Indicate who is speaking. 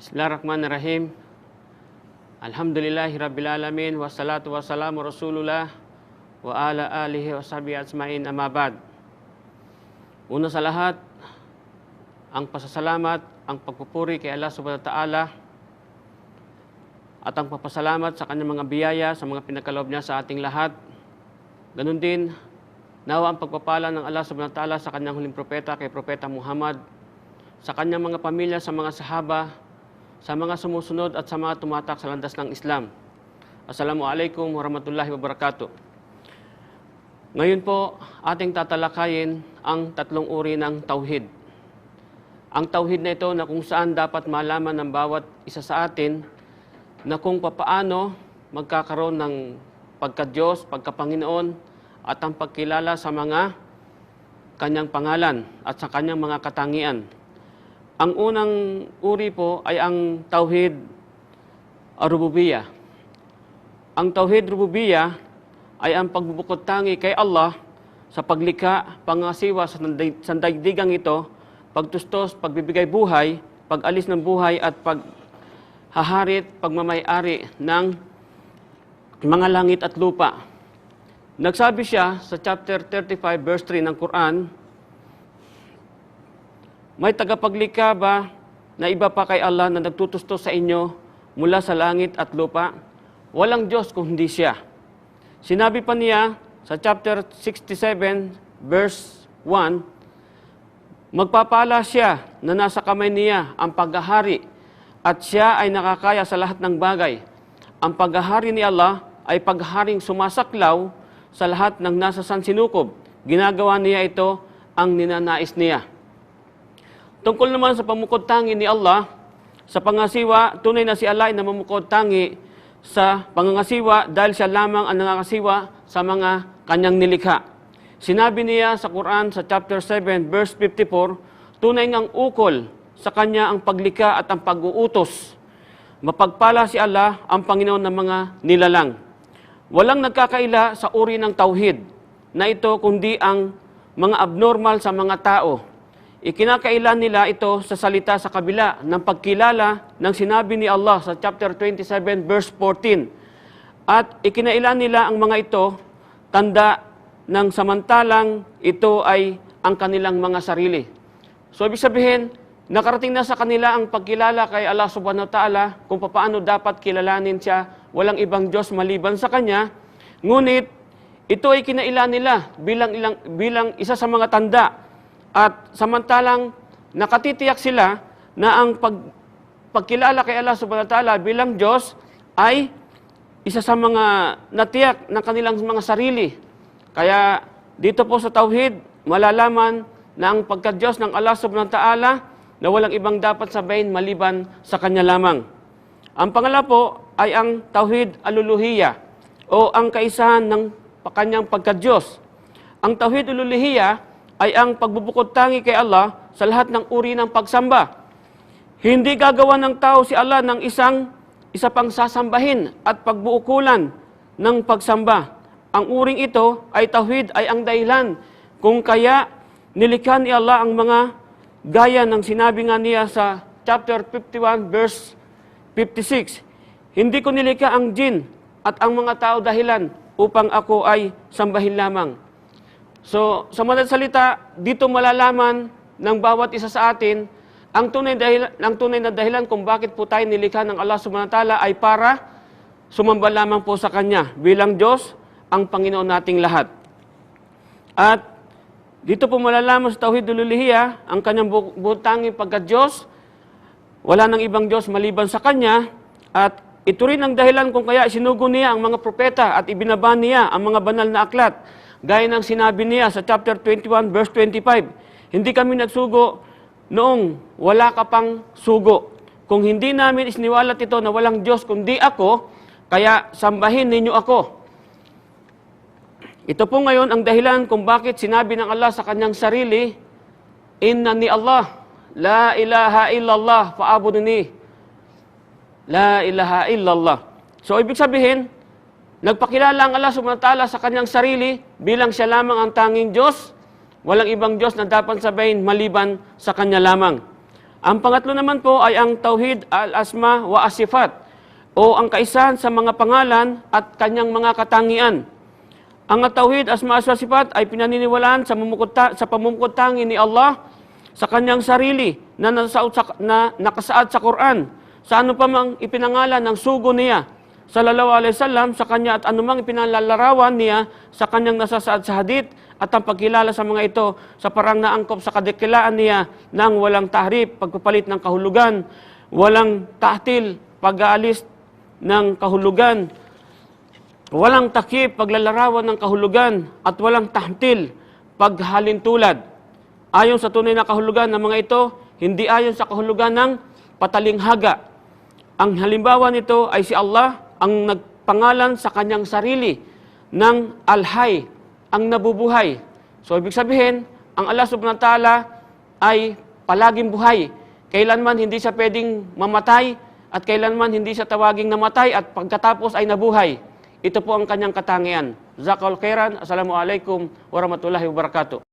Speaker 1: Bismillahirrahmanirrahim. Alhamdulillahi Alamin. Wassalatu wassalamu Rasulullah wa ala alihi wa sahbihi asma'in amabad. Una sa lahat, ang pasasalamat, ang pagpupuri kay Allah subhanahu wa ta'ala at ang papasalamat sa kanyang mga biyaya, sa mga pinagkaloob niya sa ating lahat. Ganun din, nawa ang pagpapala ng Allah subhanahu wa ta'ala sa kanyang huling propeta kay Propeta Muhammad, sa kanyang mga pamilya, sa mga sahaba, sa mga sumusunod at sa mga tumatak sa landas ng Islam. Assalamualaikum warahmatullahi wabarakatuh. Ngayon po, ating tatalakayin ang tatlong uri ng tauhid. Ang tauhid na ito na kung saan dapat malaman ng bawat isa sa atin na kung papaano magkakaroon ng pagka-Diyos, pagka-Panginoon at ang pagkilala sa mga kanyang pangalan at sa kanyang mga katangian. Ang unang uri po ay ang tauhid rububiyah. Ang tauhid rububiyah ay ang pagbubukod tangi kay Allah sa paglikha, pangasiwa sa nanday- sa daigdigang ito, pagtustos, pagbibigay buhay, pag-alis ng buhay at paghaharit, pagmamayari ng mga langit at lupa. Nagsabi siya sa chapter 35 verse 3 ng Quran, may tagapaglikha ba na iba pa kay Allah na nagtutustos sa inyo mula sa langit at lupa? Walang Diyos kung hindi siya. Sinabi pa niya sa chapter 67 verse 1, Magpapala siya na nasa kamay niya ang paghahari at siya ay nakakaya sa lahat ng bagay. Ang paghahari ni Allah ay pagharing sumasaklaw sa lahat ng nasa sansinukob. Ginagawa niya ito ang ninanais niya. Tungkol naman sa pamukod tangi ni Allah, sa pangasiwa, tunay na si Allah ay namumukod tangi sa pangangasiwa dahil siya lamang ang nangangasiwa sa mga kanyang nilikha. Sinabi niya sa Quran sa chapter 7 verse 54, tunay ngang ukol sa kanya ang paglikha at ang pag-uutos. Mapagpala si Allah ang Panginoon ng mga nilalang. Walang nagkakaila sa uri ng tauhid na ito kundi ang mga abnormal sa mga tao. Ikinakailan nila ito sa salita sa kabila ng pagkilala ng sinabi ni Allah sa chapter 27 verse 14. At ikinailan nila ang mga ito tanda ng samantalang ito ay ang kanilang mga sarili. So ibig sabihin, nakarating na sa kanila ang pagkilala kay Allah subhanahu wa ta'ala kung paano dapat kilalanin siya, walang ibang Diyos maliban sa Kanya. Ngunit, ito ay kinailan nila bilang, ilang, bilang isa sa mga tanda. At samantalang nakatitiyak sila na ang pag, pagkilala kay Allah subhanahu wa ta'ala bilang Diyos ay isa sa mga natiyak ng kanilang mga sarili. Kaya dito po sa Tauhid, malalaman na ang pagka-Diyos ng Allah subhanahu wa ta'ala na walang ibang dapat sabayin maliban sa Kanya lamang. Ang pangalawa po ay ang Tauhid Aluluhiya o ang kaisahan ng kanyang pagka-Diyos. Ang Tauhid Aluluhiya ay ang pagbubukod tangi kay Allah sa lahat ng uri ng pagsamba. Hindi gagawa ng tao si Allah ng isang isa pang sasambahin at pagbuukulan ng pagsamba. Ang uring ito ay tawhid ay ang dahilan kung kaya nilikha ni Allah ang mga gaya ng sinabi nga niya sa chapter 51 verse 56. Hindi ko nilikha ang jin at ang mga tao dahilan upang ako ay sambahin lamang. So, sa madaling salita, dito malalaman ng bawat isa sa atin ang tunay, dahil, ang tunay na dahilan kung bakit po tayo nilikha ng Allah subhanahu ay para sumamba lamang po sa Kanya bilang Diyos ang Panginoon nating lahat. At dito po malalaman sa Tauhid Ululihiya ang kanyang bu- butangin pagka-Diyos, wala nang ibang Diyos maliban sa Kanya, at ito rin ang dahilan kung kaya sinugo niya ang mga propeta at ibinaba niya ang mga banal na aklat. Gaya ng sinabi niya sa chapter 21 verse 25, Hindi kami nagsugo noong wala ka pang sugo. Kung hindi namin isiniwalat ito na walang Diyos kundi ako, kaya sambahin ninyo ako. Ito po ngayon ang dahilan kung bakit sinabi ng Allah sa kanyang sarili, Inna ni Allah, La ilaha illallah, faabuduni. La ilaha illallah. So, ibig sabihin, nagpakilala ang Allah subhanahu sa kanyang sarili bilang siya lamang ang tanging Diyos. Walang ibang Diyos na dapat sabayin maliban sa kanya lamang. Ang pangatlo naman po ay ang Tauhid al-Asma wa Asifat o ang kaisahan sa mga pangalan at kanyang mga katangian. Ang Tauhid Asma wa Sifat ay pinaniniwalaan sa, sa pamumukod-tangi ni Allah sa kanyang sarili na, nasaot sa, na nakasaad sa Quran sa ano pa mang ipinangalan ng sugo niya sallallahu alaihi wasallam sa kanya at anumang ipinalalarawan niya sa kanyang nasasaad sa hadith at ang pagkilala sa mga ito sa parang naangkop sa kadikilaan niya ng walang tahrip, pagpapalit ng kahulugan, walang tahtil, pag-aalis ng kahulugan, walang takip, paglalarawan ng kahulugan, at walang tahtil, paghalintulad. Ayon sa tunay na kahulugan ng mga ito, hindi ayon sa kahulugan ng patalinghaga. Ang halimbawa nito ay si Allah ang nagpangalan sa kanyang sarili ng Al-Hay, ang nabubuhay. So ibig sabihin, ang Allah subhanahu wa ta'ala ay palaging buhay. Kailanman hindi siya pwedeng mamatay at kailanman hindi siya tawaging namatay at pagkatapos ay nabuhay. Ito po ang kanyang katangian. Zakal khairan. Assalamualaikum warahmatullahi wabarakatuh.